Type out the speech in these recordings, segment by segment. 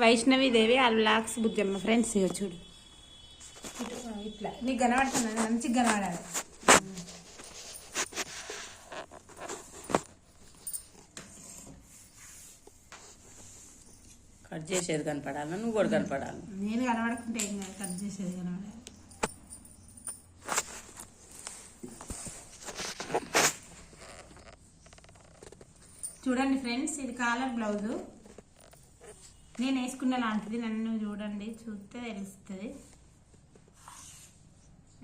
వైష్ణవి దేవి ఆ blocks Bujjamma friends ఇక చూడు. ఇట్లా. నీకు కనబడుతుంది మంచిగా కనబడాలి కట్ చేసేది కనపడాలి? నువ్వు కూడా కనపడాలి? నేను కనబడకుంటే ఏం కాదు కట్ చేసేది కనబడాలి చూడండి ఫ్రెండ్స్ ఇది కాలర్ బ్లౌజు. నేను వేసుకున్న లాంటిది నన్ను చూడండి చూస్తే తెలుస్తుంది.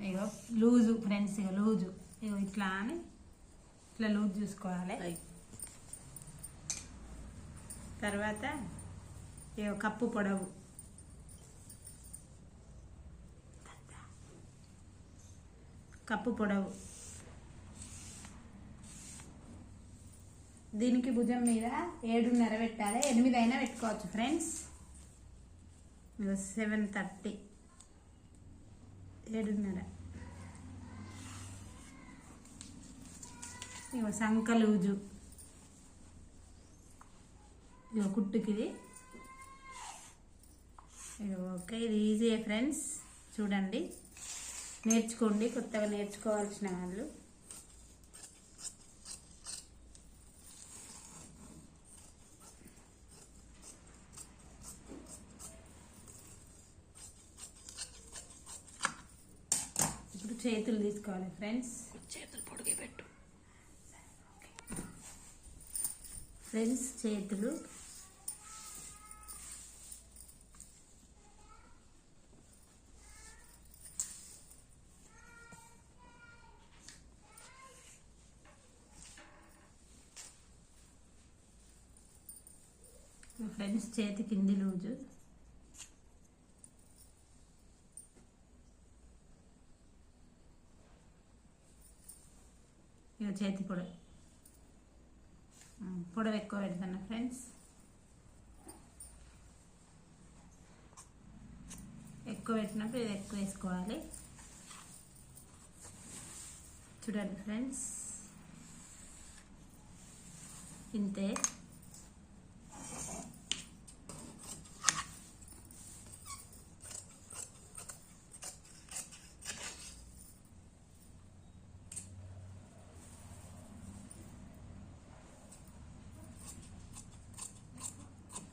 ఇగో లూజు ఫ్రెండ్స్ ఇగో లూజు. ఇగో ఇట్లా అని ఇట్లా లూజ్ చూసుకోవాలి. తర్వాత ఇగో కప్పు పొడవు. కప్పు పొడవు. దీనికి భుజం మీద ఏడున్నర పెట్టాలి ఎనిమిది అయినా పెట్టుకోవచ్చు ఫ్రెండ్స్ సెవెన్ థర్టీ ఏడున్నర. ఇగో సంక లూజు ఇగో కుట్టుకిది. ఇగో ఓకే ఇది ఈజీ ఫ్రెండ్స్ చూడండి. నేర్చుకోండి కొత్తగా నేర్చుకోవాల్సిన వాళ్ళు ఇప్పుడు చేతులు తీసుకోవాలి ఫ్రెండ్స్ చేతులు పొడిగే పెట్టు. ఫ్రెండ్స్ చేతులు. ఫ్రెండ్స్ చేతి కింది లూజు ఇక చేతి పొడవు పొడవు ఎక్కువ పెడతాను ఫ్రెండ్స్. ఎక్కువ పెట్టినప్పుడు ఇది ఎక్కువ వేసుకోవాలి. చూడండి ఫ్రెండ్స్. ఇంతే.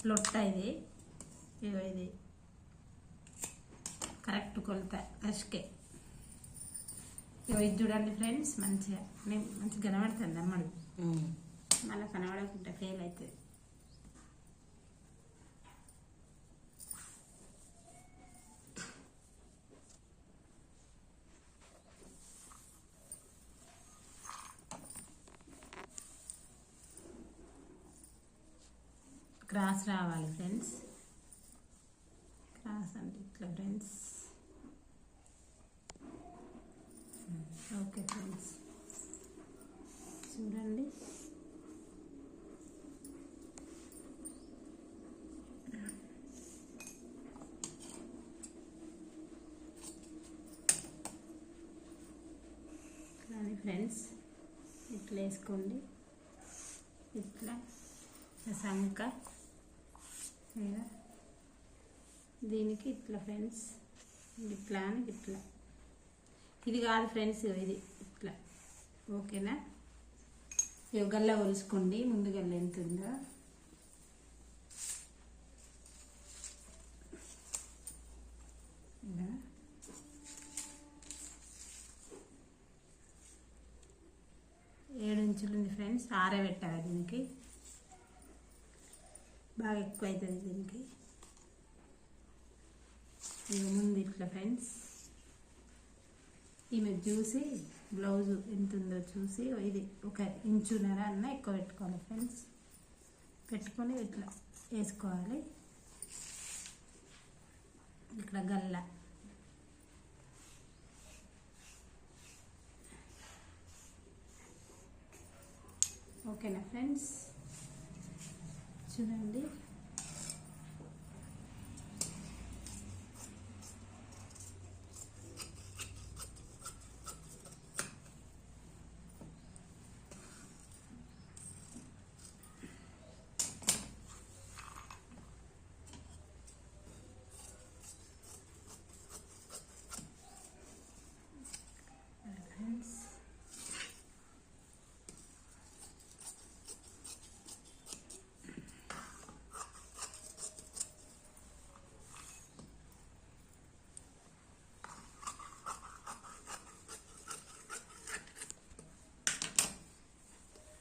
లొట్ట ఇది ఇగో ఇది కరెక్ట్ కొలత కష్కే ఇగో ఇది చూడండి ఫ్రెండ్స్ మంచిగా నేను మంచిగా కనబడుతుంది అమ్మడు. మళ్ళీ కనబడకుంటే ఫెయిల్ అవుతుంది క్రాస్ రావాలి ఫ్రెండ్స్. క్రాస్ అంటే ఇట్లా ఫ్రెండ్స్. Okay friends. చూడండి. కానీ ఫ్రెండ్స్ ఇట్లా వేసుకోండి. ఇట్లా. సంక ఇలా దీనికి ఇట్లా ఫ్రెండ్స్. ఇట్లా అని ఇట్లా. ఇది కాదు ఫ్రెండ్స్ ఇది ఇట్లా. ఓకేనా? ఇవి గల్ల ఒలుసుకోండి ముందు గల్ల ఎంత ఉందో. ఏడు ఇంచులు ఉంది ఫ్రెండ్స్. ఆరే పెట్టాలి దీనికి. బాగా ఎక్కువ అవుతుంది దీనికి. ఇక ముందు ఇట్లా ఫ్రెండ్స్. ఈమె చూసి బ్లౌజ్ ఎంత ఉందో చూసి ఇది ఒక ఇంచున్నర అన్న ఎక్కువ పెట్టుకోవాలి ఫ్రెండ్స్. పెట్టుకొని ఇట్లా వేసుకోవాలి. ఇక్కడ గల్ల. ఓకేనా ఫ్రెండ్స్? చూడండి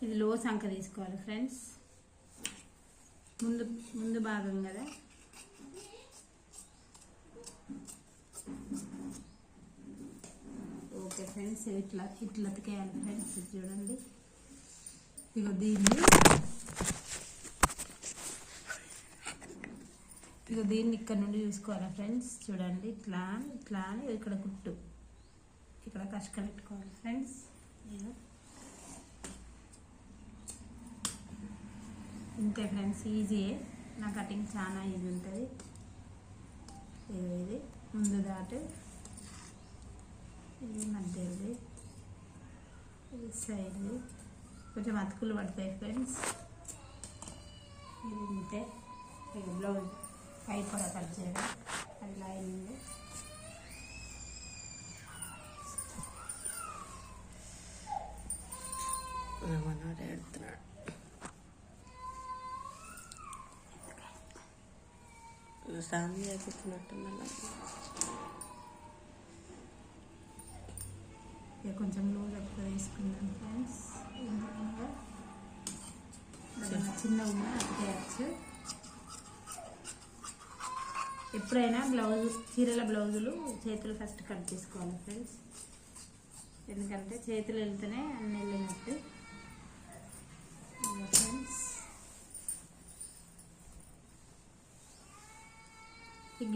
ఇది లో సంఖ తీసుకోవాలి ఫ్రెండ్స్. ముందు ముందు భాగం కదా. ఓకే ఫ్రెండ్స్ ఇట్లా ఇట్లా అతికేయాలి ఫ్రెండ్స్ చూడండి. ఇక దీన్ని. ఇక దీన్ని ఇక్కడ నుండి చూసుకోవాలి ఫ్రెండ్స్? చూడండి ఇట్లా ఇట్లా అని ఇక్కడ కుట్టు. ఇక్కడ కష్క పెట్టుకోవాలి ఫ్రెండ్స్. ఇంతే ఫ్రెండ్స్ ఈజీయే నా కటింగ్ చాలా ఈజీ ఉంటుంది. ఇది ముందు దాటు. ఇది మధ్యది ఇది. సైడ్ది కొంచెం అతుకులు పడతాయి ఫ్రెండ్స్ ఇది ఇంతే. ఇది బ్లౌజ్ పై కూడా కట్ చేయడం అది లైనింగ్ ఏమన్నా ఎడుతున్నాడు స్నానం చేపిస్తున్నట్టున్నా ఇక కొంచెం లూజ్ ఎక్కువ తీసుకుందాం ఫ్రెండ్స్ చిన్న ఉన్న అతికేయచ్చు ఎప్పుడైనా బ్లౌజ్ చీరల బ్లౌజులు చేతులు ఫస్ట్ కట్ చేసుకోవాలి ఫ్రెండ్స్ ఎందుకంటే చేతులు వెళ్తేనే అన్ని వెళ్ళినట్టు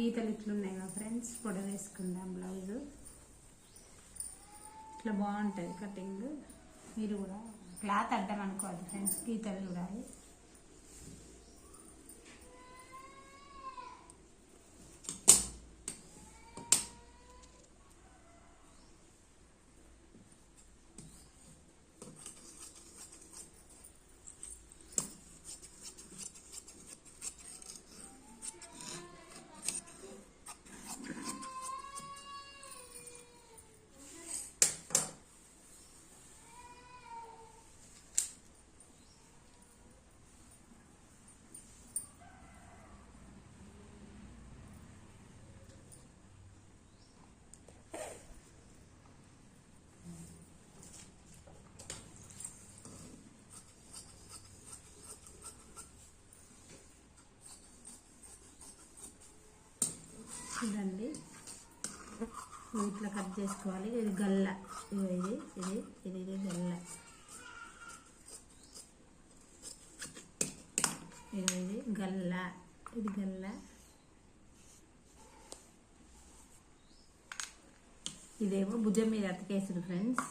గీతలు ఇట్లున్నాయి ఫ్రెండ్స్ పొడ వేసుకుందాం బ్లౌజు. ఇట్లా బాగుంటుంది కటింగ్. మీరు కూడా క్లాత్ అడ్డం అనుకోవద్దు ఫ్రెండ్స్ గీతలు చూడాలి చూడండి ఇవి ఇట్లా కట్ చేసుకోవాలి. ఇది గల్ల. ఇది ఇది ఇది ఇది గల్ల. ఇది గల్ల. ఇది గల్ల. ఇదేమో భుజం మీద అతికేసుడు ఫ్రెండ్స్.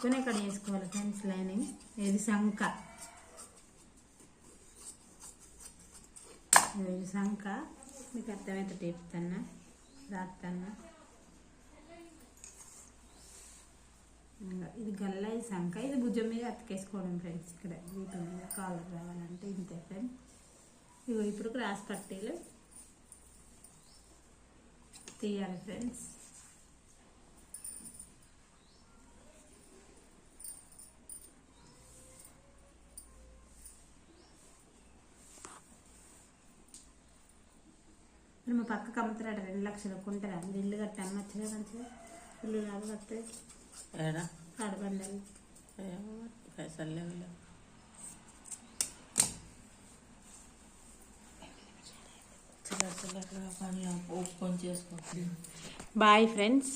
కొంచెం కట్ చేసుకోవాలి ఫ్రెండ్స్ లైనింగ్. ఇది శంఖ. ఇది శంఖ. మీకు అర్థమైతే చెప్తాను రాస్తాను ఇంకా ఇది గల్ల ఇది సంక. ఇది భుజం మీద అతికేసుకోవడం ఫ్రెండ్స్ ఇక్కడ వీటి మీద కాలర్ రావాలంటే ఇంతే ఫ్రెండ్స్ ఇగో ఇప్పుడు క్రాస్ పట్టీలు తీయాలి ఫ్రెండ్స్ పక్కకు అమ్ముతారట రెండు లక్షలు కొంటారా మీరు ఇల్లు కట్టాను మంచిగా మంచిగా. ఇల్లు లాగా కట్టే. ఏడా? పైసలు లేవు చేసుకుంటున్నాను బాయ్ ఫ్రెండ్స్.